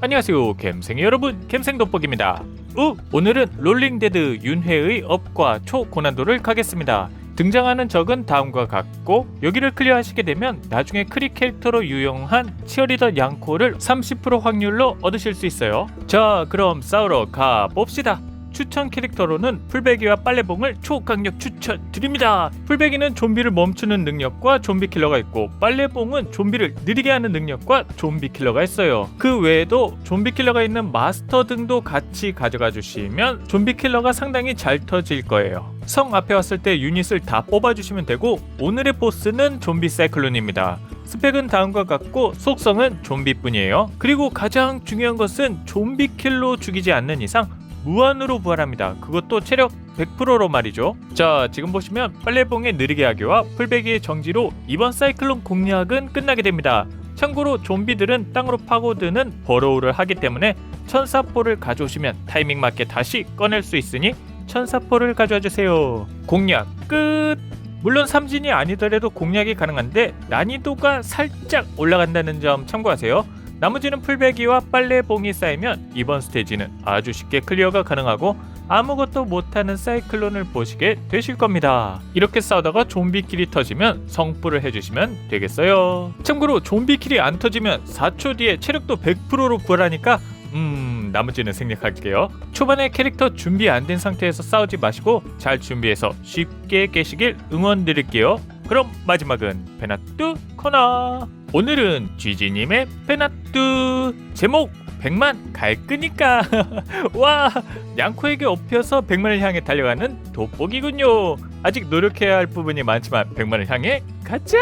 안녕하세요 갬생이 여러분. 갬생 돋보기입니다. 우 오늘은 롤링데드 윤회의 업과 초고난도를 가겠습니다. 등장하는 적은 다음과 같고 여기를 클리어하시게 되면 나중에 크리 캐릭터로 유용한 치어리더 양코를 30% 확률로 얻으실 수 있어요. 자 그럼 싸우러 가봅시다 추천 캐릭터로는 풀베기와 빨래봉을 초강력 추천드립니다. 풀베기는 좀비를 멈추는 능력과 좀비 킬러가 있고 빨래봉은 좀비를 느리게 하는 능력과 좀비 킬러가 있어요. 그 외에도 좀비 킬러가 있는 마스터 등도 같이 가져가 주시면 좀비 킬러가 상당히 잘 터질 거예요. 성 앞에 왔을 때 유닛을 다 뽑아주시면 되고 오늘의 보스는 좀비 사이클론입니다. 스펙은 다음과 같고 속성은 좀비뿐이에요. 그리고 가장 중요한 것은 좀비 킬로 죽이지 않는 이상 무한으로 부활합니다. 그것도 체력 100%로 말이죠. 자, 지금 보시면 빨래봉의 느리게 하기와 풀베기의 정지로 이번 사이클론 공략은 끝나게 됩니다. 참고로 좀비들은 땅으로 파고드는 버로우를 하기 때문에 천사포를 가져오시면 타이밍 맞게 다시 꺼낼 수 있으니 천사포를 가져와 주세요. 공략 끝. 물론 삼진이 아니더라도 공략이 가능한데 난이도가 살짝 올라간다는 점 참고하세요. 나머지는 풀베기와 빨래봉이 쌓이면 이번 스테이지는 아주 쉽게 클리어가 가능하고 아무것도 못하는 사이클론을 보시게 되실 겁니다. 이렇게 싸우다가 좀비킬이 터지면 성불을 해주시면 되겠어요. 참고로 좀비킬이 안 터지면 4초 뒤에 체력도 100%로 부활하니까 음 나머지는 생략할게요. 초반에 캐릭터 준비 안 된 상태에서 싸우지 마시고 잘 준비해서 쉽게 깨시길 응원드릴게요. 그럼 마지막은 페나뚜 코너. 오늘은 쥐지님의 페나뚜 제목 100만 갈 끄니까. 와 양코에게 업혀서 100만을 향해 달려가는 돋보기군요. 아직 노력해야 할 부분이 많지만 100만을 향해 가자.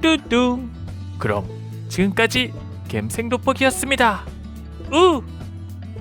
뚜뚱 그럼 지금까지 갬생 돋보기였습니다. 우